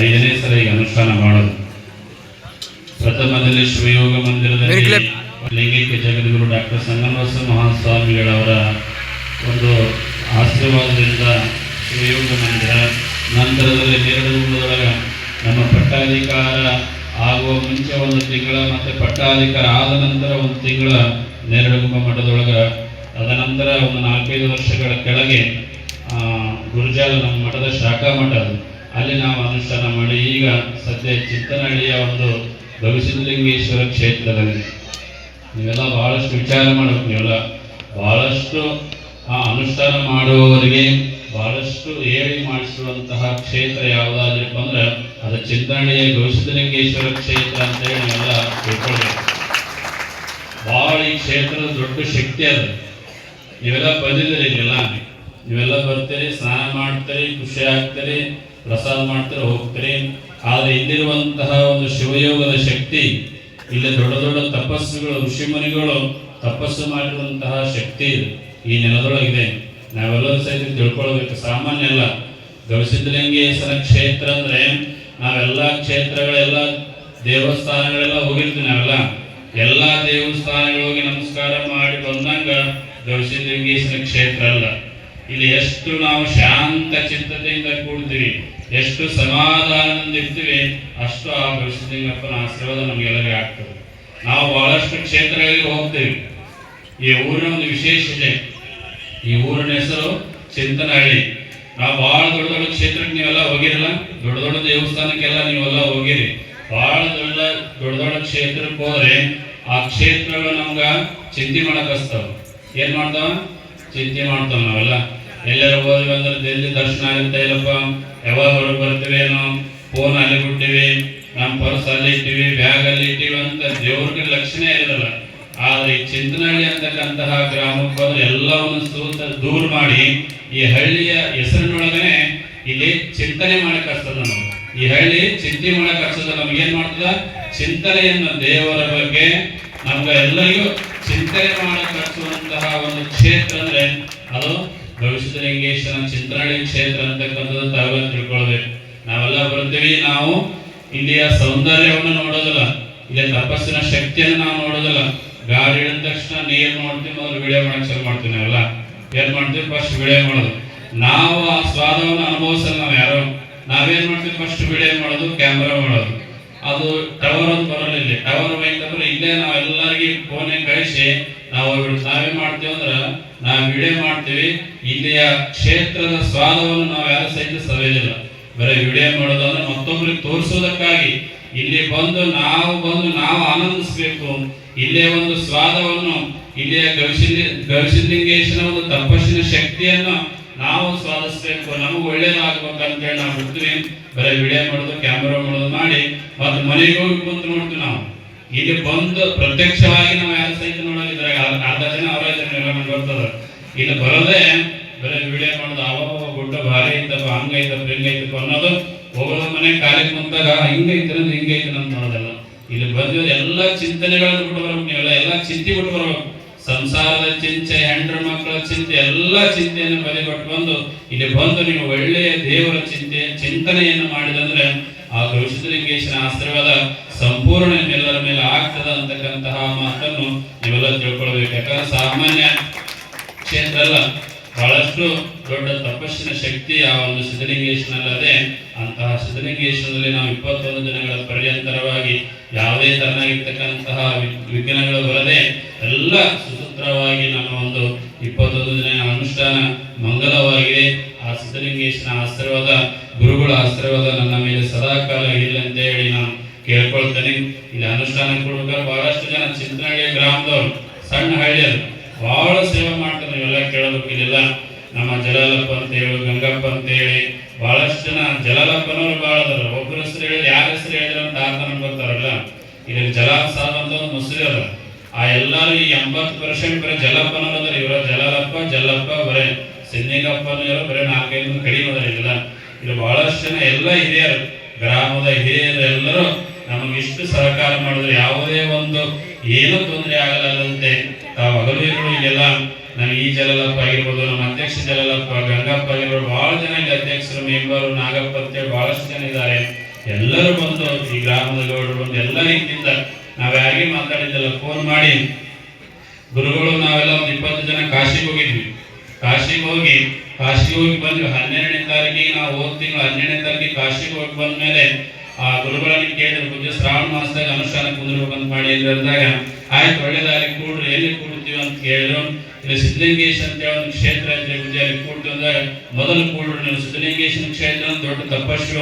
ಐದನೇ ಸಲ ಈಗ ಅನುಷ್ಠಾನ ಮಾಡೋದು ಪ್ರಥಮದಲ್ಲಿ ಶಿವಯೋಗ ಮಂದಿರದಲ್ಲಿ ಲಿಂಗೈಕ್ಯ ಜಗದ್ಗುರು ಡಾಕ್ಟರ್ ಸಂಗಮಸ ಮಹಾಸ್ವಾಮಿಗಳವರ ಒಂದು ಆಶೀರ್ವಾದದಿಂದ ಶಿವಯೋಗ ಮಂದಿರ ನಂತರದಲ್ಲಿ ನೇರಡುಗುಳದೊಳಗೆ ನಮ್ಮ ಪಟ್ಟಾಧಿಕಾರ ಆಗುವ ಮುಂಚೆ ಒಂದು ತಿಂಗಳ ಮತ್ತು ಪಟ್ಟಾಧಿಕಾರ ಆದ ನಂತರ ಒಂದು ತಿಂಗಳ ನೇರಳಗುಂಬ ಮಠದೊಳಗೆ ತದನಂತರ ಒಂದು ನಾಲ್ಕೈದು ವರ್ಷಗಳ ಕೆಳಗೆ ಆ, ಗುರುಜಾಲ ನಮ್ಮ ಮಠದ ಶಾಖಾ ಮಠ ಅದು. ಅಲ್ಲಿ ನಾವು ಅನುಷ್ಠಾನ ಮಾಡಿ, ಈಗ ಸದ್ಯ ಚಿತ್ತನಹಳ್ಳಿಯ ಒಂದು ಗವಿಸಿದ್ಧಲಿಂಗೇಶ್ವರ ಕ್ಷೇತ್ರದಲ್ಲಿ ನೀವೆಲ್ಲ ಬಹಳಷ್ಟು ವಿಚಾರ ಮಾಡಬೇಕು, ನೀವೆಲ್ಲ ಬಹಳಷ್ಟು ಆ ಅನುಷ್ಠಾನ ಮಾಡುವವರಿಗೆ ಬಹಳಷ್ಟು ಹೇಳಿ ಮಾಡಿಸುವಂತಹ ಕ್ಷೇತ್ರ ಯಾವುದಾದ್ರಪ್ಪ ಅಂದ್ರೆ ಅದು ಚಿಂತನಹಳ್ಳಿಯ ಗವಿಸಿದ್ಧಲಿಂಗೇಶ್ವರ ಕ್ಷೇತ್ರ ಅಂತ ಹೇಳಿ ನೀವೆಲ್ಲ ತಿಳ್ಕೊಳ್ಬೇಕು. ಬಹಳ ಈ ಕ್ಷೇತ್ರದ ದೊಡ್ಡ ಶಕ್ತಿ ಅದು. ನೀವೆಲ್ಲ ಬಂದಿದ್ದೀರಿ ಎಲ್ಲ ನೀವೆಲ್ಲ ಬರ್ತೀರಿ, ಸ್ನಾನ ಮಾಡ್ತೀರಿ, ಖುಷಿ ಆಗ್ತೀರಿ ಪ್ರಸಾದ ಮಾಡ್ತಾರೆ, ಹೋಗ್ತಾರೆ. ಆದ್ರೆ ಇಲ್ಲಿರುವಂತಹ ಒಂದು ಶಿವಯೋಗದ ಶಕ್ತಿ, ಇಲ್ಲಿ ದೊಡ್ಡ ದೊಡ್ಡ ತಪಸ್ಸುಗಳು ಋಷಿಮುನಿಗಳು ತಪಸ್ಸು ಮಾಡಿರುವಂತಹ ಶಕ್ತಿ ಈ ನೆಲದೊಳಗಿದೆ. ನಾವೆಲ್ಲರೂ ಸಹಿತ ತಿಳ್ಕೊಳ್ಬೇಕು. ಸಾಮಾನ್ಯ ಅಲ್ಲ. ಗವಿಸಿದ್ಧಲಿಂಗೇಶ್ವರ ಕ್ಷೇತ್ರ ಅಂದ್ರೆ ನಾವೆಲ್ಲ ಕ್ಷೇತ್ರಗಳೆಲ್ಲ, ದೇವಸ್ಥಾನಗಳೆಲ್ಲ ಹೋಗಿರ್ತೀವಿ ನಾವೆಲ್ಲ. ಎಲ್ಲಾ ದೇವಸ್ಥಾನಗಳಿಗೆ ನಮಸ್ಕಾರ ಮಾಡಿ ಬಂದಂಗ ಗವಿಸಿದ್ಧಲಿಂಗೇಶ್ವರ ಕ್ಷೇತ್ರ ಅಲ್ಲ. ಇಲ್ಲಿ ಎಷ್ಟು ನಾವು ಶಾಂತ ಚಿತ್ತತೆಯಿಂದ ಕೂಡ್ತೀವಿ ಎಷ್ಟು ಸಮಾಧಾನದಿಂದ ಇರ್ತೀವಿ ಅಷ್ಟು ಆ ಗವಿಸಿದ್ಧಲಿಂಗಪ್ಪನ ಆಶೀರ್ವಾದ ನಮಗೆಲ್ಲರಿಗೂ ಆಗ್ತದೆ. ನಾವು ಬಹಳಷ್ಟು ಕ್ಷೇತ್ರಗಳಿಗೆ ಹೋಗ್ತೀವಿ. ಈ ಊರಿನ ಒಂದು ವಿಶೇಷತೆ ಈ ಊರಿನ ಹೆಸರು ಚಿಂತನಹಳ್ಳಿ. ನಾವು ಬಹಳ ದೊಡ್ಡ ದೊಡ್ಡ ಕ್ಷೇತ್ರಕ್ಕೆ ನೀವೆಲ್ಲ ಹೋಗಿರಲ್ಲ? ದೊಡ್ಡ ದೊಡ್ಡ ದೇವಸ್ಥಾನಕ್ಕೆಲ್ಲ ನೀವೆಲ್ಲ ಹೋಗಿರಿ. ಬಹಳ ದೊಡ್ಡ ದೊಡ್ಡ ದೊಡ್ಡ ಕ್ಷೇತ್ರಕ್ಕೆ ಹೋದ್ರೆ ಆ ಕ್ಷೇತ್ರಗಳು ನಮ್ಗೆ ಚಿಂತೆ ಮಾಡಕ್ ಏನು ಏನ್ ಮಾಡ್ತಾವ? ಚಿಂತೆ ಮಾಡ್ತಾವ ನಾವೆಲ್ಲ. ಎಲ್ಲರ ಹೋದ್ವಿ ಅಂದ್ರೆ ಜಲ್ದಿ ದರ್ಶನ ಆಗುತ್ತೆ ಇಲ್ಲಪ್ಪ? ಯಾವಾಗ ಹೊರಗೆ ಬರ್ತೀವೇನೋ ಫೋನ್ ಅಲ್ಲಿ ಬಿಟ್ಟಿವಿ ನಮ್ಮ ಪರ್ಸ್ ಅಲ್ಲಿ ಇಟ್ಟಿವಿ ಬ್ಯಾಗ್ ಅಲ್ಲಿ ಇಟ್ಟಿವಿ ಅಂತ ದೇವ್ರಿಗೆ ಲಕ್ಷಣ ಇರಲ್ಲ ಆದ್ರೆ ಈ ಚಿಂತನಹಳ್ಳಿ ಅಂತಕ್ಕಂತಹ ಗ್ರಾಮಕ್ಕೆ ಎಲ್ಲವನ್ನು ಸೂತ ದೂರ ಮಾಡಿ ಈ ಹಳ್ಳಿಯ ಹೆಸರಿನೊಳಗನೆ ಇಲ್ಲಿ ಚಿಂತನೆ ಮಾಡಕ್ ಆಗ್ತದ ನಾವು ಈ ಹಳ್ಳಿ ಚಿಂತೆ ಮಾಡಕ್ ಆಗ್ತದ ನಮ್ಗೆ. ಏನ್ ಮಾಡ್ತದ? ಚಿಂತನೆಯನ್ನು ದೇವರ ಬಗ್ಗೆ ನಮ್ಗೆ ಎಲ್ಲರಿಗೂ ಚಿಂತನೆ ಮಾಡಕ್ ಒಂದು ಕ್ಷೇತ್ರ ಅಂದ್ರೆ ಅದು ಭವಿಷ್ಯಲಿಂಗೇಶ್ವರ ಚಿಂತನಹಳ್ಳಿ ಕ್ಷೇತ್ರ ಅಂತಕ್ಕಂಥದ್ದು ತಾವೆಲ್ಲ ತಿಳ್ಕೊಳ್ಬೇಕು. ನಾವೆಲ್ಲ ಬರ್ತೀವಿ, ನಾವು ಇಲ್ಲಿಯ ಸೌಂದರ್ಯವನ್ನು ನೋಡೋದಿಲ್ಲ ಇಲ್ಲಿಯ ತಪಸ್ಸಿನ ಶಕ್ತಿಯನ್ನು ನಾವು ನೋಡೋದಿಲ್ಲ. ಗಾಡಿ ಹಿಡಿದ ತಕ್ಷಣ ನೀರು ನೋಡ್ತೀವಿ, ಮೊದಲು ವಿಡಿಯೋ ಮಾಡಕ್ ಶುರು ಮಾಡ್ತೀವಿ ನಾವೆಲ್ಲ. ಏನ್ ಮಾಡ್ತೀವಿ? ಫಸ್ಟ್ ವಿಡಿಯೋ ಮಾಡೋದು. ನಾವು ಆ ಸ್ವಾದವನ್ನು ಅನುಭವಿಸಲ್ಲ ನಾವು ಯಾರು. ನಾವೇನ್ ಮಾಡ್ತೀವಿ? ಫಸ್ಟ್ ವಿಡಿಯೋ ಮಾಡೋದು ಕ್ಯಾಮ್ರಾ ಮಾಡೋದು. ಅದು ಟವರ್ ಅಂತ ಬರಲ್ಲ ಇಲ್ಲಿ. ಟವರ್ ಬೇಕಂದ್ರೆ ಇಲ್ಲೇ ನಾವು ಎಲ್ಲರಿಗೆ ಫೋನ್ ಕಳಿಸಿ, ನಾವು ನಾವೇನ್ ಮಾಡ್ತೀವಿ ಅಂದ್ರ ವಿಡಿಯೋ ಮಾಡ್ತೀವಿ. ಇಲ್ಲಿಯ ಕ್ಷೇತ್ರದ ಸ್ವಾದವನ್ನು ನಾವು ಯಾರು ಸಹಿತ ಸವಿಯೋದಿಲ್ಲ ಬರೀ ವಿಡಿಯೋ ಮಾಡೋದಂದ್ರೆ ಮತ್ತೊಬ್ಬರಿಗೆ ತೋರಿಸೋದಕ್ಕಾಗಿ. ಇಲ್ಲಿ ಬಂದು ನಾವು ಬಂದು ನಾವು ಆನಂದಿಸಬೇಕು. ಇಲ್ಲಿಯ ಒಂದು ಸ್ವಾದವನ್ನು, ಇಲ್ಲಿಯ ಗವಿಸಿದ್ಧಿ ಗವಿಸಿದ್ಧಲಿಂಗೇಶನ ಒಂದು ತಪಸ್ಸಿನ ಶಕ್ತಿಯನ್ನು ನಾವು ಸ್ವಾದಿಸಬೇಕು. ನಮಗೆ ಒಳ್ಳೇದಾಗಬೇಕು ಅಂತ ಹೇಳಿ ನಾವು ಬಿಡ್ತೀವಿ ಬರೀ ವಿಡಿಯೋ ಮಾಡೋದು, ಕ್ಯಾಮ್ರಾ ಮಾಡೋದು ಮಾಡಿ, ಮತ್ತೆ ಮನೆಗೆ ಹೋಗಿ ಕುಂತು ನೋಡ್ತೀವಿ ನಾವು. ಇಲ್ಲಿ ಬಂದು ಪ್ರತ್ಯಕ್ಷವಾಗಿ ನಾವು ಯಾರು ಸಹಿತ ನೋಡೋದಿದ್ರೆ ಅರ್ಧ ಜನ ಅವರ ಜನ ಬರ್ತದ ಇಲ್ಲಿ ಬರೋದೇ ಬರೀ ವಿಡಿಯೋ ಮಾಡೋದು ಅವ ಗುಡ್ಡ ಭಾರಿ ಐತಪ್ಪ ಹಂಗೈತಪ್ಪ, ಹೆಂಗೈತಪ್ಪ ಅನ್ನೋದು ಒಬ್ಬರ ಮನೆ ಕಾಲಿಗೆ ಮುಂದಾಗ ಹಿಂಗೈತೆ ಅಂದ್ರೆ ಹಿಂಗೈತೆ ಅಂತ ನೋಡೋದಲ್ಲ ಇಲ್ಲಿ ಬಂದಿರೋ ಎಲ್ಲ ಚಿಂತನೆಗಳನ್ನು ಬಿಟ್ಟು ಬರ್ಬೇಕು ನೀವೆಲ್ಲ, ಎಲ್ಲ ಚಿಂತೆ ಬಿಟ್ಟು ಬರ್ಬೇಕು. ಸಂಸಾರದ ಚಿಂತೆ, ಹೆಂಡ್ರ ಮಕ್ಕಳ ಚಿಂತೆ, ಎಲ್ಲ ಚಿಂತೆಯನ್ನು ಬದಿಗೊಟ್ಟು ಬಂದು ಇಲ್ಲಿ ಬಂದು ನೀವು ಒಳ್ಳೆಯ ದೇವರ ಚಿಂತೆ, ಚಿಂತನೆಯನ್ನು ಮಾಡಿದಂದ್ರೆ ಆ ಗವಿಸಿದ್ಧಲಿಂಗೇಶನ ಆಶೀರ್ವಾದ ಸಂಪೂರ್ಣ ಎಲ್ಲರ ಮೇಲೆ ಆಗ್ತದ ಅಂತಕ್ಕಂತಹ ಮಾತನ್ನು ನೀವೆಲ್ಲ ತಿಳ್ಕೊಳ್ಬೇಕು. ಯಾಕಂದ್ರೆ ಸಾಮಾನ್ಯ ಕ್ಷೇತ್ರ ಅಲ್ಲ ಬಹಳಷ್ಟು ದೊಡ್ಡ ತಪಸ್ಸಿನ ಶಕ್ತಿ ಆ ಒಂದು ಸಿದ್ಧಲಿಂಗೇಶ್ವರಲ್ಲದೆ ಅಂತಹ ಸಿದ್ಧಲಿಂಗೇಶ್ವರದಲ್ಲಿ ನಾವು ಇಪ್ಪತ್ತೊಂದು ದಿನಗಳ ಪರ್ಯಂತರವಾಗಿ ಯಾವುದೇ ತರನಾಗಿರ್ತಕ್ಕಂತಹ ವಿಘ್ನಗಳು ಬರದೆ ಎಲ್ಲ ಸುಸೂತ್ರವಾಗಿ ನಮ್ಮ ಒಂದು ಇಪ್ಪತ್ತೊಂದು ದಿನ ಅನುಷ್ಠಾನ ಮಂಗಲವಾಗಿದೆ. ಆ ಸಿದ್ಧಲಿಂಗೇಶನ ಆಶೀರ್ವಾದ, ಗುರುಗಳ ಆಶೀರ್ವಾದ ನನ್ನ ಮೇಲೆ ಸದಾಕಾಲ ಇರಲಿ ಅಂತ ಹೇಳಿ ನಾನು ಕೇಳ್ಕೊಳ್ತೇನೆ. ಇಲ್ಲಿ ಅನುಷ್ಠಾನ ಕೊಡ್ಬೇಕಾದ್ರೆ ಬಹಳಷ್ಟು ಜನ ಚಿಂತನಹಳ್ಳಿ ಗ್ರಾಮದವರು, ಸಣ್ಣ ಹಳ್ಳಿಯರು, ಬಹಳ ಸೇವೆ ಮಾಡ್ತಾರೆ ಕೇಳಬೇಕು ನಮ್ಮ ಜಲಾಲಪ್ಪ ಅಂತ ಹೇಳಿ ಗಂಗಪ್ಪ ಅಂತ ಹೇಳಿ ಬಹಳಷ್ಟು ಜನ ಜಲಾಲಪ್ಪನವ್ರು ಬಹಳ ಅದಾರ. ಒಬ್ಬರ ಹೆಸರು ಹೇಳಿದ್ರೆ ಯಾರ ಹೆಸರು ಹೇಳಿದ್ರೆ ಅಂತ ಆತನ ಬರ್ತಾರಲ್ಲ ಇಲ್ಲಿ ಜಲಾಲ್ ಸಾಬ್ ಅಂತ ಒಂದು ಮುಸ್ಲಿ ಅದ. ಆ ಎಲ್ಲರೂ ಈ ಎಂಬತ್ತು ಪರ್ಸೆಂಟ್ ಬರೀ ಜಲಪ್ಪನವ್ರು ಇವರ ಜಲಾಲಪ್ಪ, ಜಲ್ಲಪ್ಪ, ಬರೇ ಅನ್ನೋರು ಬರೀ ನಾಲ್ಕೈದು ಕಡಿಮೆ ಅದಾರ ಇಲ್ಲ ಇಲ್ಲಿ ಬಹಳಷ್ಟು ಜನ ಎಲ್ಲ ಹಿರಿಯರು. ಗ್ರಾಮದ ಹಿರಿಯರು ಎಲ್ಲರೂ ನಮಗೆ ಇಷ್ಟು ಸಹಕಾರ ಮಾಡಿದ್ರೆ. ಯಾವುದೇ ಒಂದು ಏನೂ ತೊಂದರೆ ಆಗಲಾರದಂತೆ ತಾವು ಅಗಲಿಗಳು ಇಲ್ಲೆಲ್ಲ ನಮ್ಮ ಈ ಜಲಲಪ್ಪ ಆಗಿರ್ಬೋದು, ನಮ್ಮ ಅಧ್ಯಕ್ಷ ಜಲಲಪ್ಪ, ಗಂಗಪ್ಪ ಆಗಿರ್ಬೋದು, ಬಹಳ ಜನ ಇಲ್ಲಿ ಅಧ್ಯಕ್ಷರು, ಮೆಂಬರು, ನಾಗಪ್ಪ ಅಂತೇಳಿ ಬಹಳಷ್ಟು ಜನ ಇದ್ದಾರೆ. ಎಲ್ಲರೂ ಬಂದು ಈ ಗ್ರಾಮದ ಗೌಡರು ಬಂದು ಎಲ್ಲ ರೀತಿಯಿಂದ ನಾವು ಯಾರಿಗೆ ಮಾತಾಡಿದ್ದೆಲ್ಲ ಫೋನ್ ಮಾಡಿ. ಗುರುಗಳು, ನಾವೆಲ್ಲ ಒಂದು ಇಪ್ಪತ್ತು ಜನ ಕಾಶಿಗೆ ಹೋಗಿದ್ವಿ. ಕಾಶಿಗೆ ಹೋಗಿ ಕಾಶಿಗೆ ಹೋಗಿ ಬಂದ್ವಿ. ಹನ್ನೆರಡನೇ ತಾರೀಕಿಗೆ ನಾವು ಹೋದ ತಿಂಗಳು ಹನ್ನೆರಡನೇ ತಾರೀಕಿಗೆ ಕಾಶಿಗೆ ಹೋಗಿ ಬಂದ್ಮೇಲೆ ಆ ಗುರುಗಳನ್ನ ಕೇಳಿದ್ರು ಶ್ರಾವಣ ಮಾಸದಾಗ ಅನುಷ್ಠಾನ ಕುಂದಿರ್ಬೇಕಂತ ಮಾಡಿ ಅಂದಾಗ, ಆಯ್ತು ಒಳ್ಳೆದಾಗಿ ಕೂಡ್ರಿ, ಎಲ್ಲಿ ಸಿದ್ಧಲಿಂಗೇಶ್ ಅಂತ ಒಂದು ಕ್ಷೇತ್ರ ಐತ್ರಿ ಪೂಜೆ ಕೂಡ್ತು ಅಂದ್ರೆ ಮೊದಲು ಕೂಡ್ರು ನೀವು ಸಿದ್ಧಲಿಂಗೇಶನ ಕ್ಷೇತ್ರ ದೊಡ್ಡ ತಪಶಿವ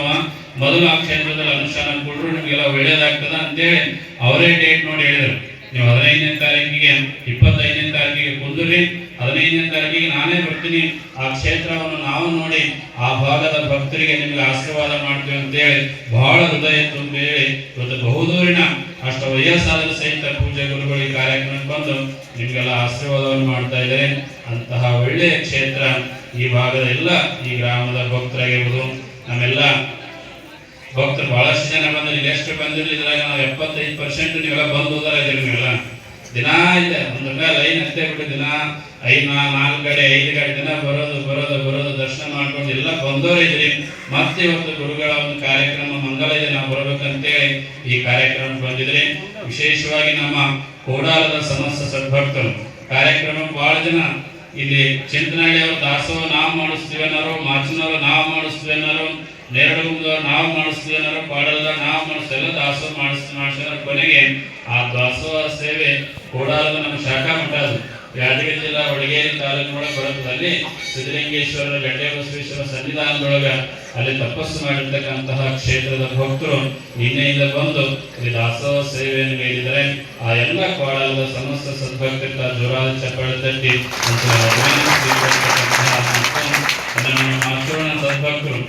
ಮೊದಲು ಆ ಕ್ಷೇತ್ರದಲ್ಲಿ ಅನುಷ್ಠಾನ ಕೊಡ್ರು, ನಿಮಗೆಲ್ಲ ಒಳ್ಳೇದಾಗ್ತದ ಅಂತೇಳಿ ಅವರೇ ಡೇಟ್ ನೋಡಿ ಹೇಳಿದ್ರು. ನೀವು ಹದಿನೈದನೇ ತಾರೀಕಿಗೆ, ಇಪ್ಪತ್ತೈದನೇ ತಾರೀಕಿಗೆ ಕುಂದ್ರಿ. ಹದಿನೈದನೇ ತಾರೀಕಿಗೆ ನಾನೇ ಬರ್ತೀನಿ. ಆ ಕ್ಷೇತ್ರವನ್ನು ನಾವು ನೋಡಿ ಆ ಭಾಗದ ಭಕ್ತರಿಗೆ ನಿಮಗೆ ಆಶೀರ್ವಾದ ಮಾಡ್ತೀವಿ ಅಂತೇಳಿ ಬಹಳ ಹೃದಯ ತುಂಬಿ ಇವತ್ತು ಬಹುದೂರಿನ ಅಷ್ಟ ವಯಸ್ಸಾದ ಸಹಿತ ಪೂಜೆ, ಗುರುಗಳು ಈ ಕಾರ್ಯಕ್ರಮಕ್ಕೆ ಬಂದು ನಿಮಗೆಲ್ಲ ಆಶೀರ್ವಾದವನ್ನು ಮಾಡ್ತಾ ಇದ್ದಾರೆ. ಅಂತಹ ಒಳ್ಳೆಯ ಕ್ಷೇತ್ರ ಈ ಭಾಗದ ಎಲ್ಲ ಈ ಗ್ರಾಮದ ಭಕ್ತರಾಗಿರ್ಬೋದು. ನಮ್ಮೆಲ್ಲ ಭಕ್ತರು ಬಹಳಷ್ಟು ಜನ ಬಂದ್ರೆ ಇಲ್ಲಿ ಎಷ್ಟು ಬಂದಿರಲಿ ಇದ್ರಾಗ ನಾವು ಎಪ್ಪತ್ತೈದು ಪರ್ಸೆಂಟ್ ನೀವೆಲ್ಲ ಬಂದು ಹೋದಾರ ಇದ್ದೀರಿ ನೀವೆಲ್ಲ. ದಿನ ಇದೆ. ಒಂದು ಲೈನ್ ಅಷ್ಟೇ ಬಿಟ್ಟು ದಿನ ಐದು ನಾಲ್ಕು ಕಡೆ, ಐದು ಕಡೆ ದಿನ ಬರೋದು ಬರೋದು ಬರೋದು, ದರ್ಶನ ಮಾಡ್ಕೊಂಡು ಎಲ್ಲ ಬಂದವರೇ ಇದ್ರಿ ಮತ್ತೆ ಒಂದು ಗುರುಗಳ ಒಂದು ಕಾರ್ಯಕ್ರಮ ಮಂಗಲ ಇದೆ. ನಾವು ಬರಬೇಕಂತೇಳಿ ಈ ಕಾರ್ಯಕ್ರಮ ಬಂದಿದ್ರಿ ವಿಶೇಷವಾಗಿ ನಮ್ಮ ಕೋಡಾಲದ ಸಮಸ್ತ ಸದ್ಭಕ್ತರು ಕಾರ್ಯಕ್ರಮ ಬಹಳ ಜನ ಇಲ್ಲಿ ಚಿಂತನಹಳ್ಳಿ ಅವರು, ದಾಸೋಹ ನಾವು ಮಾಡಿಸ್ತೀವಿ ಅನ್ನೋರು, ಮಾಚಿನವರು ನಾವು ಮಾಡಿಸ್ತೀವಿ ಅನ್ನೋರು ನೇರಡುಗುಂದವ್ರು ನಾವು ಮಾಡಿಸ್ತೀವಿ ಅನ್ನೋರು ಪಾಡಲ್ದ ನಾವು ಮಾಡಿಸ್ತೀವಿ, ಎಲ್ಲ ದಾಸೋಹ ಮಾಡಿಸ್ತೀವಿ ಮಾಡಿಸಿದ್ರೆ ಕೊನೆಗೆ ಆ ದಾಸೋಹ ಸೇವೆ ಕೋಲಾರದ ನಮ್ಮ ಶಾಖಾ ಮಠ ಅದು. ಯಾದಗಿರಿ ಜಿಲ್ಲಾ ವಡಗೇರಿ ತಾಲೂಕಿನೊಳಗೆ ಬರುತ್ತದೆ ಸಿದ್ದಲಿಂಗೇಶ್ವರ ಗಡ್ಡೆ ಬಸವೇಶ್ವರ ಸನ್ನಿಧಾನದೊಳಗ ಅಲ್ಲಿ ತಪಸ್ಸು ಮಾಡಿರ್ತಕ್ಕಂತಹ ಕ್ಷೇತ್ರದ ಭಕ್ತರು ನಿನ್ನೆಯಿಂದ ಬಂದು ಇಲ್ಲಿ ದಾಸೋಹ ಸೇವೆಯನ್ನು ನೀಡಿದರೆ ಆ ಎಲ್ಲ ಕೋಳದ ಸಮಸ್ತ ಸದ್ಭಕ್ತ ಜೋರಾದ ಚಪ್ಪಾಳೆ ತಟ್ಟಿ ಆಚರಣ ಸದ್ಭಕ್ತರು,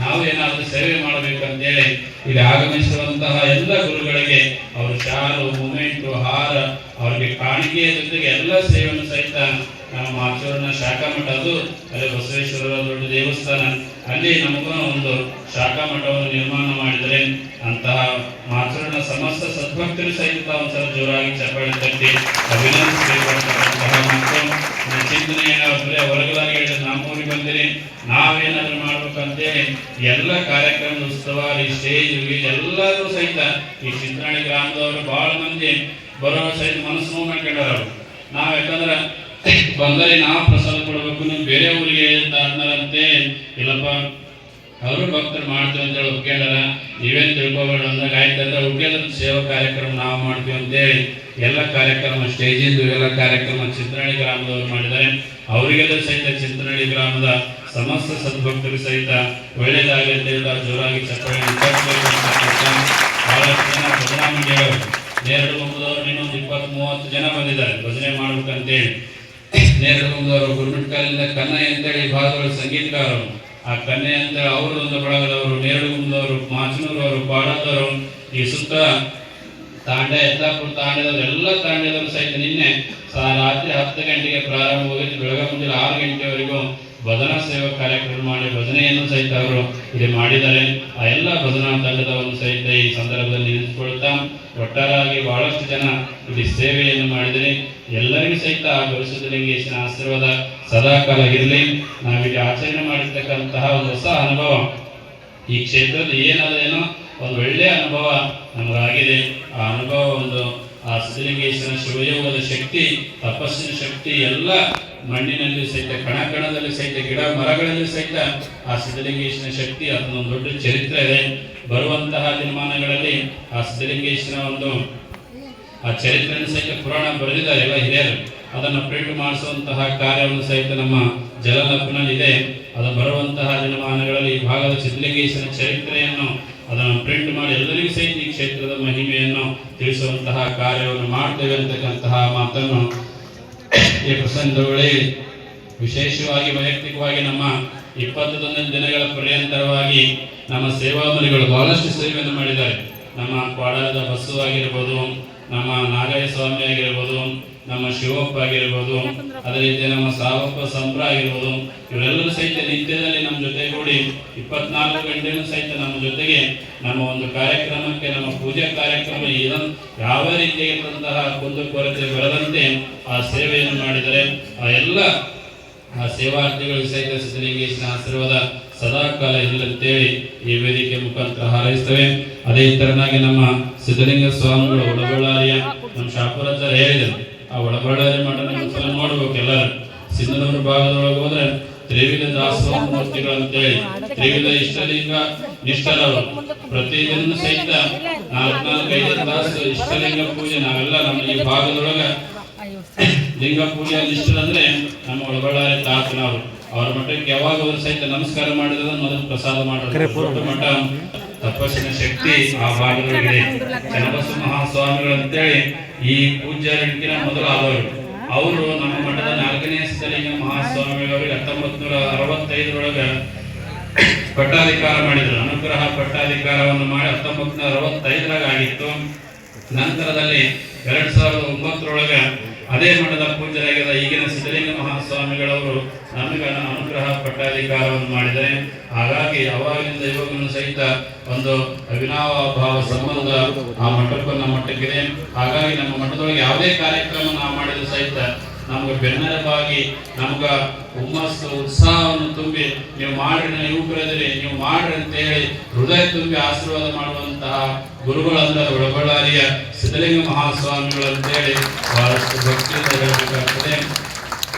ನಾವು ಏನಾದರೂ ಸೇವೆ ಮಾಡಬೇಕಂತೇಳಿ ಇಲ್ಲಿ ಆಗಮಿಸುವಂತಹ ಎಲ್ಲ ಗುರುಗಳಿಗೆ ಅವರು ಶಾಲು, ಮೂಮೆಂಟು, ಹಾರ ಅವರಿಗೆ ಕಾಣಿಕೆಯ ಜೊತೆಗೆ ಎಲ್ಲ ಸೇವೆಯನ್ನು ಸಹಿತ ನಮ್ಮ ಮಾಚೂರಿನ ಶಾಖಾ ಮಠ ಅದು, ಅಲ್ಲಿ ಬಸವೇಶ್ವರರ ದೊಡ್ಡ ದೇವಸ್ಥಾನ, ಅಲ್ಲಿ ನಮಗೂ ಒಂದು ಶಾಖಾ ಮಠವನ್ನು ನಿರ್ಮಾಣ ಮಾಡಿದರೆ ಅಂತಹ ಮಾಚೂರಿನ ಸಮಸ್ತ ಸದ್ಭಕ್ತರು ಸಹಿತ ಒಂದ್ಸಲ ಜೋರಾಗಿ ಚಪ್ಪಾಳೆ ತಟ್ಟಿ ಅಭಿನಂದಿಸಬೇಕಾದಂತಹ ಮತ್ತು ಹೊರಗಲಾಗಿ ನಮ್ಮೂರಿಗೆ ಬಂದಿರಿ, ನಾವೇನಾದ್ರೂ ಮಾಡ್ಬೇಕಂತೇಳಿ ಎಲ್ಲ ಕಾರ್ಯಕ್ರಮದ ಉತ್ಸವ ಈ ಸ್ಟೇಜ್ ಎಲ್ಲರೂ ಸಹಿತ ಈ ಚಿಂತಾಣಿ ಗ್ರಾಮದವರು ಬಹಳ ಮಂದಿ ಬರೋ ಸಹಿತ ಮನಸ್ಸು ಮಾಡ್ಕೊಂಡಾರ ಅವ್ರು. ನಾವು ಯಾಕಂದ್ರೆ ಬಂದರೆ ನಾವು ಪ್ರಸಾದ ಕೊಡಬೇಕು ನೀವು ಬೇರೆ ಊರಿಗೆ ಆದ್ಮೇಲಂತೆ ಇಲ್ಲಪ್ಪ, ಅವರು ಭಕ್ತರು ಮಾಡ್ತೀವಿ ಅಂತ ಹೇಳಿ ಒಪ್ಕೊಂಡಾರ. ನೀವೇನ್ ತಿಳ್ಕೊಬೇಡ ಅಂದಾಗ ಆಯ್ತಂದ್ರೆ ಒಪ್ಕೊಂಡ್ರ ಸೇವಾ ಕಾರ್ಯಕ್ರಮ ನಾವು ಮಾಡ್ತೀವಿ ಅಂತೇಳಿ ಎಲ್ಲ ಕಾರ್ಯಕ್ರಮ, ಸ್ಟೇಜಿಂದು ಎಲ್ಲ ಕಾರ್ಯಕ್ರಮ ಚಿತ್ರಹಳ್ಳಿ ಗ್ರಾಮದವರು ಮಾಡಿದ್ದಾರೆ. ಅವರಿಗೆಲ್ಲ ಸಹಿತ ಚಿತ್ರಹಳ್ಳಿ ಗ್ರಾಮದ ಸಮಸ್ತ ಸದ್ಭಕ್ತರು ಸಹಿತ ಒಳ್ಳೇದಾಗಲಿ ಅಂತ ಜೋರಾಗಿ ಚಪ್ಪಾಳೆ ಬಹಳಷ್ಟು ಜನ ಮಂದಿಯವರು ನೇರಡು ಗುಂಪದವರು ಇನ್ನೊಂದು ಇಪ್ಪತ್ತ್ ಮೂವತ್ತು ಜನ ಬಂದಿದ್ದಾರೆ. ಭಜನೆ ಮಾಡ್ಬೇಕಂತೇಳಿ. ನೇರಡು ಮುಗಿದವರು ಗುರುಮಿಟ್ಕಲ್ಲಿಂದ ಕನ್ನಯ್ಯ ಅಂತೇಳಿ ಸಂಗೀತಕಾರರು ಸಂಗೀತಗಾರರು. ಆ ಕನ್ನೆ ಅಂತ ಅವರು ಒಂದು ಬಳಗದವರು. ನೇರಡು ಮಾಚನೂರು ಅವರು ಪಾಡದವರು ಈ ಸುತ್ತ ತಾಂಡೆ, ಯತ್ತಾಪುರ ತಾಂಡದವರು, ಎಲ್ಲ ತಾಂಡದವರು ಸಹಿತ ನಿನ್ನೆ ರಾತ್ರಿ ಹತ್ತು ಗಂಟೆಗೆ ಪ್ರಾರಂಭವಾಗಿ ಬೆಳಗ್ಗೆ ಮುಂಜಾನೆ ಆರು ಗಂಟೆವರೆಗೂ ಭಜನಾ ಸೇವಾ ಕಾರ್ಯಕ್ರಮ ಮಾಡಿ ಭಜನೆಯನ್ನು ಸಹಿತ ಅವರು ಇಲ್ಲಿ ಮಾಡಿದ್ದಾರೆ. ಆ ಎಲ್ಲ ಭಜನಾ ತಂಡದವನ್ನು ಸಹಿತ ಈ ಸಂದರ್ಭದಲ್ಲಿ ನೆನೆಸಿಕೊಳ್ತಾ ಒಟ್ಟಾರಾಗಿ ಬಹಳಷ್ಟು ಜನ ಇಲ್ಲಿ ಸೇವೆಯನ್ನು ಮಾಡಿದರೆ ಎಲ್ಲರಿಗೂ ಸಹಿತ ಆ ಗುರುಸಿದ್ದಲಿಂಗೇಶನ ಆಶೀರ್ವಾದ ಸದಾಕಾಲ ಇರಲಿ. ನಾವಿಲ್ಲಿ ಆಚರಣೆ ಮಾಡಿರ್ತಕ್ಕಂತಹ ಒಂದು ಹೊಸ ಅನುಭವ ಈ ಕ್ಷೇತ್ರದಲ್ಲಿ ಏನಾದೇನೋ ಒಂದು ಒಳ್ಳೆಯ ಅನುಭವ ನಮಗಾಗಿದೆ. ಆ ಅನುಭವ ಒಂದು ಆ ಸಿದ್ಧಲಿಂಗೇಶ್ವರ ಶಿವಯೋಗದ ಶಕ್ತಿ, ತಪಸ್ಸಿನ ಶಕ್ತಿ, ಎಲ್ಲ ಮಣ್ಣಿನಲ್ಲಿ ಸಹಿತ ಕಣ ಕಣದಲ್ಲಿ ಸಹಿತ, ಗಿಡ ಮರಗಳಲ್ಲಿ ಸಹಿತ ಆ ಸಿದ್ಧಲಿಂಗೇಶ್ವರ ಶಕ್ತಿ ಅದೊಂದು ದೊಡ್ಡ ಚರಿತ್ರೆ ಇದೆ. ಬರುವಂತಹ ದಿನಮಾನಗಳಲ್ಲಿ ಆ ಸಿದ್ಧಲಿಂಗೇಶ್ವರ ಒಂದು ಆ ಚರಿತ್ರೆಯನ್ನು ಸಹಿತ ಪುರಾಣ ಬರೆದಿದ್ದಾರೆ ಎಲ್ಲ ಹಿರಿಯರು. ಅದನ್ನು ಪ್ರಿಂಟ್ ಮಾಡಿಸುವಂತಹ ಕಾರ್ಯವನ್ನು ಸಹಿತ ನಮ್ಮ ಜಲಲಪ್ಪನಲ್ಲಿ ಇದೆ. ಅದು ಬರುವಂತಹ ದಿನಮಾನಗಳಲ್ಲಿ ಈ ಭಾಗದ ಸಿದ್ಧಲಿಂಗೇಶ್ವರ ಚರಿತ್ರೆಯನ್ನು ಅದನ್ನು ಪ್ರಿಂಟ್ ಮಾಡಿ ಎಲ್ಲರಿಗೂ ಸಹಿತ ಈ ಕ್ಷೇತ್ರದ ಮಹಿಮೆಯನ್ನು ತಿಳಿಸುವಂತಹ ಕಾರ್ಯವನ್ನು ಮಾಡ್ತೇವೆ ಅಂತಕ್ಕಂತಹ ಮಾತನ್ನು ಈ ಪ್ರಸಂಗದಲ್ಲಿ ವಿಶೇಷವಾಗಿ ವೈಯಕ್ತಿಕವಾಗಿ ನಮ್ಮ ಇಪ್ಪತ್ತೊಂದನೇ ದಿನಗಳ ಪರ್ಯಂತರವಾಗಿ ನಮ್ಮ ಸೇವಾಮರಿಗಳು ಬಹಳಷ್ಟು ಸೇವೆಯನ್ನು ಮಾಡಿದ್ದಾರೆ. ನಮ್ಮ ಪಾಡದ ಬಸ್ಸು ಆಗಿರ್ಬೋದು, ನಮ್ಮ ನಾಗಯ್ಯ ಸ್ವಾಮಿ ಆಗಿರ್ಬೋದು ನಮ್ಮ ಶಿವಪ್ಪ ಆಗಿರ್ಬೋದು, ಅದೇ ರೀತಿ ನಮ್ಮ ಸಾವಪ್ಪ ಸಂಬ್ರ ಆಗಿರ್ಬೋದು, ಇವರೆಲ್ಲರೂ ಸಹಿತ ನಿತ್ಯದಲ್ಲಿ ನಮ್ಮ ಜೊತೆಗೂಡಿ ಇಪ್ಪತ್ನಾಲ್ಕು ಗಂಟೆನೂ ಸಹಿತ ನಮ್ಮ ಜೊತೆಗೆ ನಮ್ಮ ಒಂದು ಕಾರ್ಯಕ್ರಮಕ್ಕೆ, ನಮ್ಮ ಪೂಜಾ ಕಾರ್ಯಕ್ರಮ ಯಾವ ರೀತಿಯಾಗಿರುವಂತಹ ಕುಂದು ಕೊರತೆ ಬರದಂತೆ ಆ ಸೇವೆಯನ್ನು ಮಾಡಿದರೆ ಆ ಎಲ್ಲ ಆ ಸೇವಾರ್ಥಿಗಳು ಸಹಿತ ಸಿದ್ಧಲಿಂಗೇಶನ ಆಶೀರ್ವಾದ ಸದಾ ಕಾಲ ಇರಲಂತೇಳಿ ಈ ವೇದಿಕೆ ಮುಖಾಂತರ ಹಾರೈಸ್ತವೆ. ಅದೇ ತರನಾಗಿ ನಮ್ಮ ಸಿದ್ಧಲಿಂಗ ಸ್ವಾಮಿಗಳು ಒಳಬಳ್ಳಾರಿಯ ನಮ್ಮ ಶಾಪುರಜ್ಜರ ಹೇಳಿದರು. ಆ ಒಳಬಳ್ಳಾರಿ ಮಠನ ನೋಡ್ಬೇಕು ಎಲ್ಲರೂ. ಸಿಂಧನೂರು ಭಾಗದೊಳಗೆ ಹೋದ್ರೆ ತ್ರಿವಿಧ ದಾಸೋಹ ಮೂರ್ತಿಗಳು ಅಂತೇಳಿ ತ್ರಿವಿಧ ಇಷ್ಟಲಿಂಗ ನಿಷ್ಠರವರು. ಪ್ರತಿದಿನ ಸಹಿತ ನಾಲ್ಕು ನಾಲ್ಕು ಐದು ತಾಸು ಇಷ್ಟಲಿಂಗ ಪೂಜೆ. ನಾವೆಲ್ಲ ನಮ್ಮ ಈ ಭಾಗದೊಳಗ ಲಿಂಗ ಪೂಜೆ ನಿಷ್ಠರಂದ್ರೆ ನಮ್ಮ ಒಳಬಳ್ಳಾರಿ ತಾತನವರು. ಅವ್ರ ಮಠಕ್ಕೆ ಯಾವಾಗ ಅವರು ಸಹಿತ ನಮಸ್ಕಾರ ಮಾಡಿದ್ರೆ ಮೊದಲು ಪ್ರಸಾದ ಮಾಡೋದು ಮಠ. ತಪಸ್ಸಿನ ಶಕ್ತಿ ಆ ಭಾಗದೊಳಗಿದೆ ಚನ್ನಬಸವ ಮಹಾಸ್ವಾಮಿಗಳು ಅಂತೇಳಿ ಈ ಪೂಜ್ಯರಂಕಿನ ಮೊದಲು ಆದವರು. ಅವರು ನಮ್ಮ ಮಠದ ನಾಲ್ಕನೇ ಸ್ಥಳೀಯ ಮಹಾಸ್ವಾಮಿಗಳು ಹತ್ತೊಂಬತ್ತು ನೂರ ಅರವತ್ತೈದರೊಳಗ ಪಟ್ಟಾಧಿಕಾರ ಮಾಡಿದರು. ಅನುಗ್ರಹ ಪಟ್ಟಾಧಿಕಾರವನ್ನು ಮಾಡಿ ಹತ್ತೊಂಬತ್ತು ನೂರ ಅರವತ್ತೈದರಾಗ ಆಗಿತ್ತು. ನಂತರದಲ್ಲಿ ಎರಡ್ ಸಾವಿರದ ಒಂಬತ್ತರೊಳಗ ಅದೇ ಮಠದ ಪೂಜ್ಯರಾಗಿದ್ದ ಈಗಿನ ಸಿದ್ಧಲಿಂಗ ಮಹಾಸ್ವಾಮಿಗಳವರು ನಮಗೆ ಅನುಗ್ರಹ ಪಟ್ಟಾಧಿಕಾರವನ್ನು ಮಾಡಿದರೆ, ಹಾಗಾಗಿ ಅವಾಗಿನಿಂದ ಇವಾಗಲೂ ಸಹಿತ ಒಂದು ಅಭಿನವ ಭಾವ ಸಂಬಂಧ ಆ ಮಠಕ್ಕೂ ನಮ್ಮ ಮಠಕ್ಕಿದೆ ಹಾಗಾಗಿ ನಮ್ಮ ಮಠದೊಳಗೆ ಯಾವುದೇ ಕಾರ್ಯಕ್ರಮ ನಾವು ಮಾಡಿದ್ರು ಸಹಿತ ನಮ್ಗೆ ಬೆನ್ನೆಲುಬಾಗಿ ನಮ್ಗೆ ಹುಮ್ಮಸ್ಸು, ಉತ್ಸಾಹವನ್ನು ತುಂಬಿ ನೀವು ಮಾಡ್ರಿ ನೀವು ಮಾಡ್ರಿ ಅಂತ ಹೇಳಿ ಹೃದಯ ತುಂಬಿ ಆಶೀರ್ವಾದ ಮಾಡುವಂತಹ ಗುರುಗಳಂದ್ರೆ ಒಳಬಳ್ಳಾರಿಯ ಸಿದ್ಧಲಿಂಗ ಮಹಾಸ್ವಾಮಿಗಳು ಅಂತೇಳಿ ಬಹಳಷ್ಟು ಭಕ್ತಿಯಿಂದ ಹೇಳಬೇಕಾಗ್ತದೆ.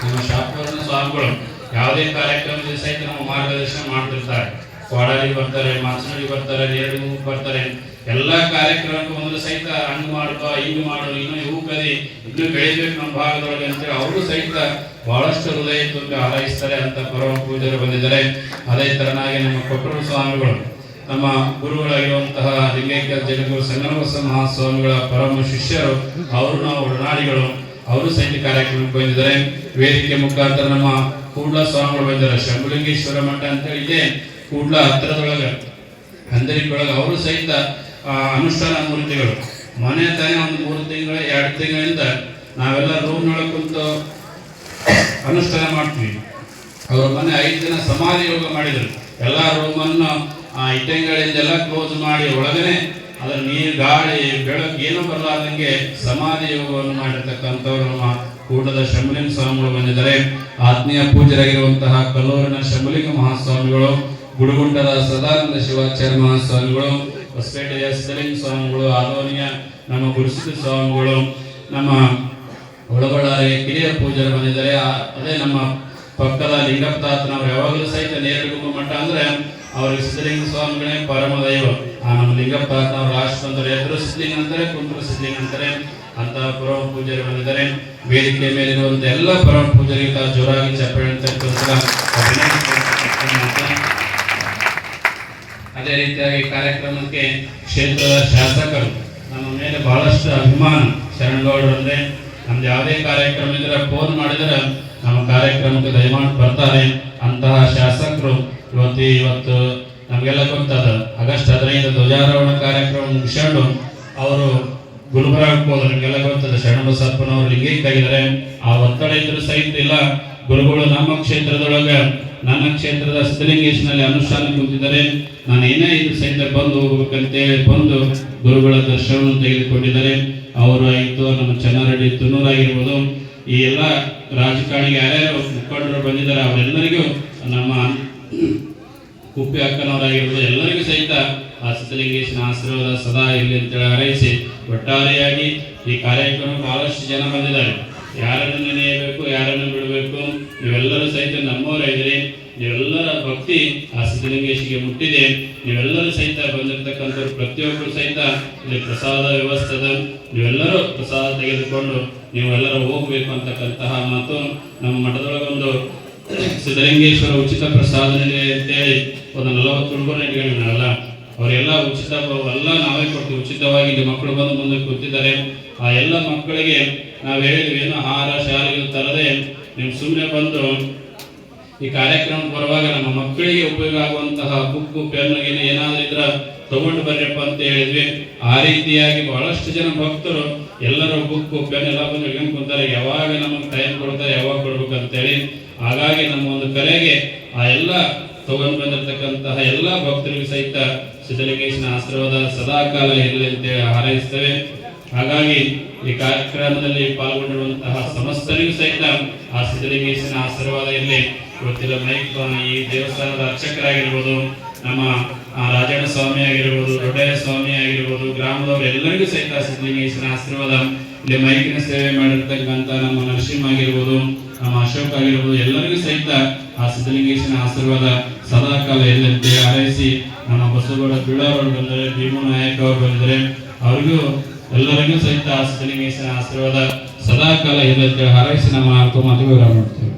ನಮ್ಮ ಶಾಸ್ತ್ರವನ್ನು ಸ್ವಾಮಿಗಳು ಯಾವುದೇ ಕಾರ್ಯಕ್ರಮದಲ್ಲಿ ಸಹಿತ ನಮ್ಮ ಮಾರ್ಗದರ್ಶನ ಮಾಡ್ತಿರ್ತಾರೆ. ಕೋಡಾಲಿ ಬರ್ತಾರೆ ಮಾಸನಳ್ಳಿ ಬರ್ತಾರೆ ನೇರಡು ಬರ್ತಾರೆ. ಎಲ್ಲಾ ಕಾರ್ಯಕ್ರಮಕ್ಕೂ ಒಂದು ಸಹಿತ ಹಂಗ್ ಮಾಡುವ, ಹಿಂಗ್ ಮಾಡು ಇವು ಕದಿ, ಇನ್ನೂ ಬೆಳಿಬೇಕು ನಮ್ಮ ಭಾಗದೊಳಗೆ ಅಂತೇಳಿ ಅವರು ಸಹಿತ ಬಹಳಷ್ಟು ಹೃದಯ ತುಂಬಿ ಹಾರೈಸ್ತಾರೆ ಅಂತ ಪರಮ ಪೂಜರು ಬಂದಿದ್ದಾರೆ. ಅದೇ ತರನಾಗಿ ನಮ್ಮ ಕೊಟ್ಟರು ಸ್ವಾಮಿಗಳು, ನಮ್ಮ ಗುರುಗಳಾಗಿರುವಂತಹ ಲಿಂಗೈಕ್ಯ ಜನಗುರು ಸಂಗಮ ಮಹಾಸ್ವಾಮಿಗಳ ಪರಮ ಶಿಷ್ಯರು, ಅವರು ನಾವು ಒಡನಾಡಿಗಳು. ಅವರು ಸೈನಿಕ ಕಾರ್ಯಕ್ರಮಕ್ಕೆ ಬಂದಿದ್ದಾರೆ. ವೇದಿಕೆ ಮುಖಾಂತರ ನಮ್ಮ ಕೂಡ್ಲ ಸ್ವಾಮಿಗಳು ಬಂದಿದ್ದಾರೆ. ಶಂಭುಲಿಂಗೇಶ್ವರ ಮಠ ಅಂತ ಇದೆ ಕೂಡ್ಲ ಹತ್ತಿರದೊಳಗೆ, ಹಂದರಿಕೊಳಗೆ ಅವರು ಸಹಿತ ಅನುಷ್ಠಾನ ಮೂರ್ತಿಗಳು. ಮನೆ ತಾನೇ ಒಂದು ಮೂರು ತಿಂಗಳ, ಎರಡು ತಿಂಗಳಿಂದ ನಾವೆಲ್ಲ ರೂಮ್ನೊಳಗೆ ಕುಂತು ಅನುಷ್ಠಾನ ಮಾಡ್ತೀವಿ. ಅವ್ರ ಮನೆ ಐದು ದಿನ ಸಮಾಧಿ ಯೋಗ ಮಾಡಿದರು. ಎಲ್ಲ ರೂಮನ್ನು ಇಟ್ಟಂಗಳಿಂದೆಲ್ಲ ಕ್ಲೋಸ್ ಮಾಡಿ ಒಳಗನೆ ಅದರ ನೀರು ಗಾಳಿ ಬೆಳಕು ಏನು ಬರಲಾರ್ದಂಗೆ ಸಮಾಧಿ ಯೋಗವನ್ನು ಮಾಡಿರ್ತಕ್ಕಂಥವ್ರು ನಮ್ಮ ಕೂಟದ ಶಂಬಲಿಂಗ ಸ್ವಾಮಿಗಳು ಬಂದಿದ್ದಾರೆ ಆತ್ಮೀಯ ಪೂಜರಾಗಿರುವಂತಹ ಕಲ್ಲೂರಿನ ಶಂಬಲಿಂಗ ಮಹಾಸ್ವಾಮಿಗಳು, ಗುಡುಗುಂಟದ ಸದಾನಂದ ಶಿವಾಚಾರ್ಯ ಮಹಾಸ್ವಾಮಿಗಳು, ಹೊಸಪೇಟೆಯ ಸಿದ್ದಲಿಂಗ ಸ್ವಾಮಿಗಳು ಆಲೋನಿಯ ನಮ್ಮ ಗುರುಸಿದ್ಧ ಸ್ವಾಮಿಗಳು, ನಮ್ಮ ಒಳಗೊಳ್ಳಾರಿ ಕಿರಿಯ ಪೂಜಾರಿ ಬಂದಿದ್ದಾರೆ ಅದೇ ನಮ್ಮ ಪಕ್ಕದ ಲಿಂಗಪ್ಪ ಯಾವಾಗಲೂ ಸಹಿತ ನೇರ ಮಠ ಅಂದ್ರೆ ಅವ್ರಿಗೆ ಸಿದ್ಧಲಿಂಗ ಸ್ವಾಮಿಗಳೇ ಪರಮ ದೈವ ಆ ನಮ್ಮ ಲಿಂಗಪ್ಪ ನಾವು ರಾಷ್ಟ್ರ ಬಂದವರು ಎದುರು ಸಿದ್ಧಲಿಂಗ ಅಂತಾರೆ ಕುಂದ್ರ ಸಿದ್ಧಲಿಂಗ ಅಂತಾರೆ ಅಂತ ಪರಮ ಪೂಜಾರಿ ಬಂದಿದ್ದಾರೆ ವೇದಿಕೆ ಮೇಲಿರುವಂತ ಎಲ್ಲ ಪರಮ ಪೂಜಾರಿ ತಾವು ಜೋರಾಗಿ ಚಪ್ಪಾಳೆ ಅಂತ ತೋರಿಸಲ ಅಭಿನಂದಿಸ್ತೀನಿ. ಅದೇ ರೀತಿಯಾಗಿ ಕಾರ್ಯಕ್ರಮಕ್ಕೆ ಕ್ಷೇತ್ರದ ಶಾಸಕರು, ನಮ್ಮ ಮೇಲೆ ಬಹಳಷ್ಟು ಅಭಿಮಾನ, ಶರಣಗೌಡರು ಅಂದರೆ ನಮ್ದು ಯಾವುದೇ ಕಾರ್ಯಕ್ರಮ ಇದ್ರೆ ಫೋನ್ ಮಾಡಿದ್ರೆ ನಮ್ಮ ಕಾರ್ಯಕ್ರಮಕ್ಕೆ ದಯಮಾಡಿ ಬರ್ತಾರೆ. ಅಂತಹ ಶಾಸಕರು ಇವತ್ತು ಇವತ್ತು ನಮಗೆಲ್ಲ ಗೊತ್ತದ, ಆಗಸ್ಟ್ ಹದಿನೈದು ಧ್ವಜಾರೋಹಣ ಕಾರ್ಯಕ್ರಮ ಮುಗಿಸ್ಕೊಂಡು ಅವರು ಗುಲ್ಬರ್ಗಕ್ಕೆ ಹೋದ್ರೆ ನಿಮಗೆಲ್ಲ ಗೊತ್ತದ, ಶರಣಬಸಪ್ಪನವರು ಲಿಂಗೈಕ್ಕಾಗಿದ್ದಾರೆ ಆ ಒತ್ತಡ ಇದ್ರೂ ಸಹಿತ ಇಲ್ಲ. ಗುರುಗಳು ನಮ್ಮ ಕ್ಷೇತ್ರದೊಳಗೆ, ನನ್ನ ಕ್ಷೇತ್ರದ ಸಿದ್ಧಲಿಂಗೇಶ್ನಲ್ಲಿ ಅನುಷ್ಠಾನ ಕೂತಿದ್ದಾರೆ. ನಾನು ಏನೇ ಇದು ಸಹಿತ ಬಂದು ಹೋಗ್ಬೇಕಂತೇಳಿ ಬಂದು ಗುರುಗಳ ದರ್ಶನವನ್ನು ತೆಗೆದುಕೊಂಡಿದ್ದಾರೆ. ಅವರು ಆಯಿತು, ನಮ್ಮ ಚೆನ್ನಾರೆಡ್ಡಿ ತುನೂರಾಗಿರ್ಬೋದು ಈ ಎಲ್ಲ ರಾಜಕಾರಣಿಗೆ ಯಾರ್ಯಾರು ಮುಖಂಡರು ಬಂದಿದ್ದಾರೆ, ಅವರೆಲ್ಲರಿಗೂ ನಮ್ಮ ಕುಪ್ಪಿ ಅಕ್ಕನವರಾಗಿರ್ಬೋದು ಎಲ್ಲರಿಗೂ ಸಹಿತ ಆ ಸಿದ್ಧಲಿಂಗೇಶನ ಆಶೀರ್ವಾದ ಸದಾ ಇರಲಿ ಅಂತೇಳಿ ಹಾರೈಸಿ ಒಟ್ಟಾರೆಯಾಗಿ ಈ ಕಾರ್ಯಕ್ರಮ ಬಹಳಷ್ಟು ಜನ ಬಂದಿದ್ದಾರೆ. ಯಾರನ್ನು ನೆನೆಯಬೇಕು, ಯಾರನ್ನು ಬಿಡಬೇಕು, ನೀವೆಲ್ಲರೂ ಸಹಿತ ನಮ್ಮವರಾಗಿದ್ದೀರಿ ನೀವೆಲ್ಲರ ಭಕ್ತಿ ಆ ಸಿದ್ಧಲಿಂಗೇಶಿಗೆ ಮುಟ್ಟಿದೆ. ನೀವೆಲ್ಲರೂ ಸಹಿತ ಬಂದಿರತಕ್ಕಂಥವ್ರು ಪ್ರತಿಯೊಬ್ಬರು ಸಹಿತ ಇಲ್ಲಿ ಪ್ರಸಾದ ವ್ಯವಸ್ಥೆ ನೀವೆಲ್ಲರೂ ಪ್ರಸಾದ ತೆಗೆದುಕೊಂಡು ನೀವೆಲ್ಲರೂ ಹೋಗಬೇಕು ಅಂತಕ್ಕಂತಹ ಮಾತು ನಮ್ಮ ಮಠದೊಳಗೊಂದು ಸಿದ್ಧಲಿಂಗೇಶ್ವರ ಉಚಿತ ಪ್ರಸಾದ ಅಂತೇಳಿ ಒಂದು ನಲವತ್ತು ಹುಡುಗರು ಇಟ್ಕೊಂಡಿದ್ದಾರಲ್ಲ, ಅವರೆಲ್ಲ ಉಚಿತ ಎಲ್ಲ ನಾವೇ ಕೊಡ್ತೀವಿ, ಉಚಿತವಾಗಿ ಇಲ್ಲಿ ಮಕ್ಕಳು ಬಂದು ಮುಂದೆ ಕೂತಿದ್ದಾರೆ. ಆ ಎಲ್ಲ ಮಕ್ಕಳಿಗೆ ನಾವು ಹೇಳಿದ್ವಿ, ಏನೋ ಆಹಾರ ಶಾಲೆಗಳು ತರದೆ ನೀವು ಸುಮ್ಮನೆ ಬಂದು ಈ ಕಾರ್ಯಕ್ರಮ ಬರುವಾಗ ನಮ್ಮ ಮಕ್ಕಳಿಗೆ ಉಪಯೋಗ ಆಗುವಂತಹ ಬುಕ್ಕು ಪೆನ್ ಏನಾದ್ರೂ ಇದ್ರ ತಗೊಂಡು ಬರ್ರಪ್ಪ ಅಂತ ಹೇಳಿದ್ವಿ. ಆ ರೀತಿಯಾಗಿ ಬಹಳಷ್ಟು ಜನ ಭಕ್ತರು ಎಲ್ಲರೂ ಬುಕ್ಕು ಪೆನ್ ಎಲ್ಲ ಬಂದು ಹಿಡ್ಕೊಂಡು ಕುಂತಾರೆ. ಯಾವಾಗ ನಮಗೆ ಟೈಮ್ ಕೊಡ್ತಾರೆ, ಯಾವಾಗ ಕೊಡ್ಬೇಕು ಅಂತೇಳಿ ಹಾಗಾಗಿ ನಮ್ಮ ಒಂದು ಕರೆಗೆ ಆ ಎಲ್ಲ ತಗೊಂಡು ಬಂದಿರತಕ್ಕಂತಹ ಎಲ್ಲ ಭಕ್ತರಿಗೂ ಸಹಿತ ಸಿದ್ಧಲಿಂಗೇಶನ ಆಶೀರ್ವಾದ ಸದಾಕಾಲ ಇರಲಿ ಅಂತೇಳಿ ಹಾರೈಸ್ತೇವೆ. ಹಾಗಾಗಿ ಈ ಕಾರ್ಯಕ್ರಮದಲ್ಲಿ ಪಾಲ್ಗೊಂಡಿರುವಂತಹ ಸಮಸ್ತರಿಗೂ ಸಹಿತ ಆ ಸಿದ್ಧಲಿಂಗೇಶನ ಆಶೀರ್ವಾದ ಇರಲಿ. ಗೊತ್ತಿಲ್ಲ ಮೈಕ್ ಈ ದೇವಸ್ಥಾನದ ಅರ್ಚಕರಾಗಿರ್ಬೋದು, ನಮ್ಮ ರಾಜಣ್ಣ ಸ್ವಾಮಿ ಆಗಿರ್ಬೋದು, ದೊಡ್ಡಯ್ಯ ಸ್ವಾಮಿ ಆಗಿರ್ಬೋದು, ಗ್ರಾಮದವರು ಎಲ್ಲರಿಗೂ ಸಹಿತ ಸಿದ್ಧಲಿಂಗೇಶನ ಆಶೀರ್ವಾದ. ಇಲ್ಲಿ ಮೈಕಿನ ಸೇವೆ ಮಾಡಿರ್ತಕ್ಕಂಥ ನಮ್ಮ ನರಸಿಂಹ ಆಗಿರ್ಬೋದು ನಮ್ಮ ಅಶೋಕ್ ಆಗಿರ್ಬೋದು, ಎಲ್ಲರಿಗೂ ಸಹಿತ ಆ ಸಿದ್ಧಲಿಂಗೇಶನ ಆಶೀರ್ವಾದ ಸದಾ ಕಾಲ ಎಲ್ಲಂತೆ ಹಾರೈಸಿ ನಮ್ಮ ಬಸವಗೌಡ ಬೀಳಾರವರು ಬಂದರೆ, ಭೀಮು ನಾಯಕ್ ಅವರು ಬಂದರೆ, ಅವ್ರಿಗೂ ಎಲ್ಲರಿಗೂ ಸಹಿತ ಆ ಸಿದ್ಧಲಿಂಗೇಶನ ಆಶೀರ್ವಾದ ಸದಾ ಕಾಲ ಎಲ್ಲಂತೆ ಹಾರೈಸಿ ನಮ್ಮ ನಾಲ್ಕು ಮಾಡ್ತೇವೆ.